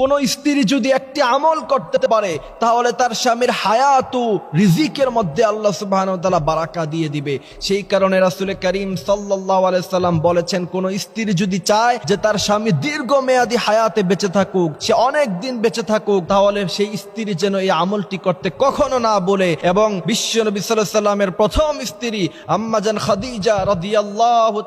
কোন স্ত্রী যদি একটি আমল করতে পারে, তাহলে তার স্বামীর হায়াতু রিজিকের মধ্যে আল্লাহ সুবাহ বারাকা দিয়ে দিবে। সেই কারণে রাসুল করিম সাল্লাহ সাল্লাম বলেছেন, কোন স্ত্রী যদি চায় যে তার স্বামী দীর্ঘ মেয়াদি হায়াতে বেঁচে থাকুক, সে অনেক দিন বেঁচে থাকুক, তাহলে সেই স্ত্রী যেন এই আমলটি করতে কখনো না বলে এবং বিশ্ব নবী সাল্লামের প্রথম স্ত্রী আম্মাজান খাদিজা রাদিয়াল্লাহু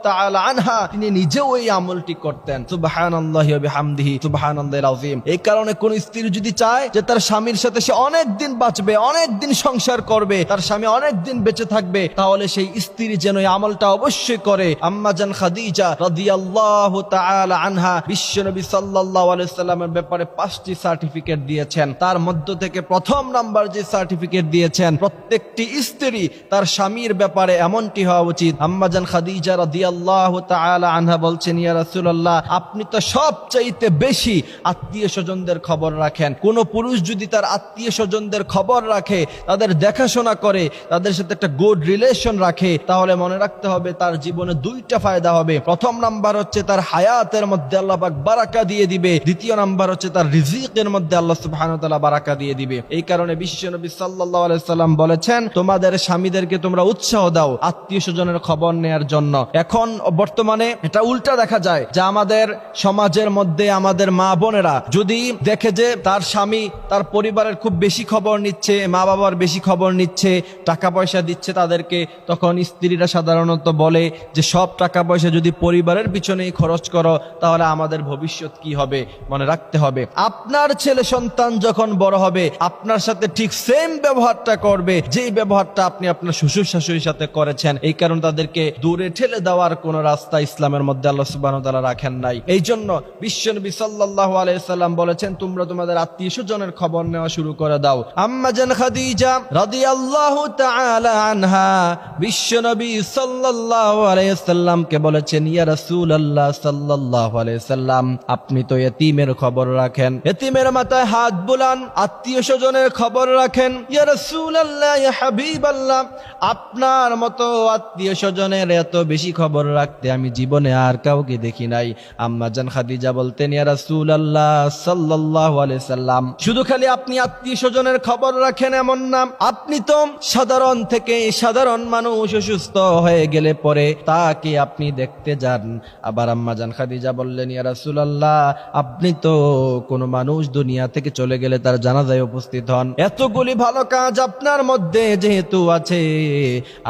আনহা, তিনি নিজেও এই আমলটি করতেন। সুবহানাল্লাহি ওয়া বিহামদিহি, সুবহানাল্লাহিল আযীম। এই কারণে কোন স্ত্রী যদি চায় যে তার স্বামীর সাথে সে অনেক দিন বাঁচবে, অনেক দিন সংসার করবে, তার স্বামী অনেক দিন বেঁচে থাকবে, তাহলে সেই স্ত্রী যেন আমলটা অবশ্যই করে। আম্মাজান খাদিজা রাদিয়াল্লাহু তাআলা আনহা বিশ্বনবী সাল্লাল্লাহু আলাইহি সাল্লামের ব্যাপারে পাঁচটি সার্টিফিকেট দিয়েছেন। তার মধ্য থেকে প্রথম নাম্বার যে সার্টিফিকেট দিয়েছেন, প্রত্যেকটি স্ত্রী তার স্বামীর ব্যাপারে এমনটি হওয়া উচিত। আম্মাজান খাদিজা রাদিয়াল্লাহু তাআলা আনহা বলছেন, ইয়া রাসূলুল্লাহ, আপনি তো সবচাইতে বেশি আত্মীয় স্বজনদের খবর রাখেন। কোন পুরুষ যদি তার আত্মীয় স্বজনদের খবর রাখে, তাদের দেখাশোনা করে, তাদের সাথে একটা গুড রিলেশন রাখে, তাহলে মনে রাখতে হবে তার জীবনে দুইটা ফায়দা হবে। প্রথম নাম্বার হচ্ছে তার হায়াতের মধ্যে আল্লাহ বারাকা দিয়ে দিবে। দ্বিতীয় নাম্বার হচ্ছে তার রিজিকের মধ্যে আল্লাহ সুবহানাহু বারাকা দিয়ে দিবে। এই কারণে বিশ্ব নবী সাল্লাল্লাহু আলাইহি সাল্লাম বলেছেন, তোমাদের স্বামীদেরকে তোমরা উৎসাহ দাও আত্মীয় স্বজনের খবর নেয়ার জন্য। এখন বর্তমানে এটা উল্টা দেখা যায় যে আমাদের সমাজের মধ্যে আমাদের মা বোনেরা যদি দেখে যে তার স্বামী তার পরিবারের খুব বেশি খবর নিচ্ছে, মা বাবার বেশি খবর নিচ্ছে, টাকা পয়সা দিচ্ছে তাদেরকে, তখন স্ত্রীরা সাধারণত বলে যে, সব টাকা পয়সা যদি পরিবারের পিছনেই খরচ করো, তাহলে আমাদের ভবিষ্যৎ কি হবে? মনে রাখতে হবে। আপনার ছেলে সন্তান যখন বড় হবে, আপনার সাথে ঠিক সেম ব্যবহারটা করবে, যেই ব্যবহারটা আপনি আপনার শ্বশুর শাশুড়ির সাথে করেছেন, এই কারণ তাদেরকে দূরে ঠেলে দেওয়ার কোন রাস্তা ইসলামের মধ্যে আল্লাহ সুবাহ রাখেন নাই। এই জন্য বিশ্বনবী সাল্লাহ আলাইসাল্লাম বলেছেন, তোমরা তোমাদের আত্মীয় স্বজনের খবর নেওয়া শুরু করে দাও। বলেছেন সাল্লাম, আপনি তো এতিমের খবর রাখেন। এতিমের মাথায় হাত আত্মীয় স্বজনের খবর রাখেন। ইয়া ইয়া হাবিবাল্লাহ, আপনার মতো আত্মীয় স্বজনের এত বেশি খবর রাখতে আমি জীবনে আর কাউকে দেখি নাই। আম্মা জান খাদিজা বলতেন, ইয়া রাসূলুল্লাহ সাল্লাল্লাহু সাল্লাম। শুধু খালি আপনি আত্মীয় স্বজনের খবর রাখেন এমন না, আপনি তো সাধারণ থেকে সাধারণ মানুষ অসুস্থ হয়ে গেলে পরে তাকে আপনি দেখতে যান। আবার আম্মা জান খাদিজা বললেন, ইয়া রাসূলুল্লাহ, আপনি তো কোন মানুষ দুনিয়া থেকে চলে গেলে তার জানাজায় উপস্থিত হন। এতগুলি ভালো কাজ আপনার মধ্যে যেহেতু আছে,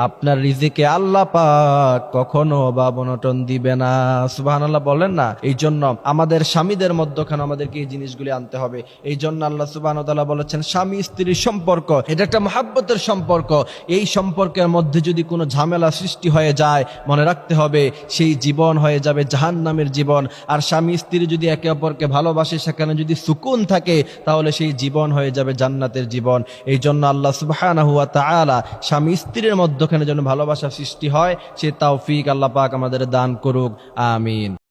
আপনার রিজিকে আল্লাহ পাক কখনো বা বনটন দিবে না। সুবহানাল্লাহ বলেন না। এই জন্য আমাদের স্বামীদের মধ্যখানে আমাদেরকে এই জিনিসগুলি আনতে হবে। এই জন্য আল্লাহ ওয়া বলেছেন, স্বামী স্ত্রীর সম্পর্ক, এটা একটা মহাব্বতের সম্পর্ক। এই সম্পর্কের মধ্যে যদি কোনো ঝামেলা সৃষ্টি হয়ে যায়, মনে রাখতে হবে সেই জীবন হয়ে যাবে জাহান্নামের জীবন। আর স্বামী স্ত্রী যদি একে অপরকে ভালোবাসে, সেখানে যদি সুকুন থাকে, তাহলে সেই জীবন হয়ে যাবে জান্নাতের জীবন। এই জন্য আল্লাহ তাআলা স্বামী স্ত্রীর মধ্যখানে যেন ভালোবাসা সৃষ্টি হয়, সে তৌফিক আল্লাহ পাক আমাদের দান করুক। আমিন।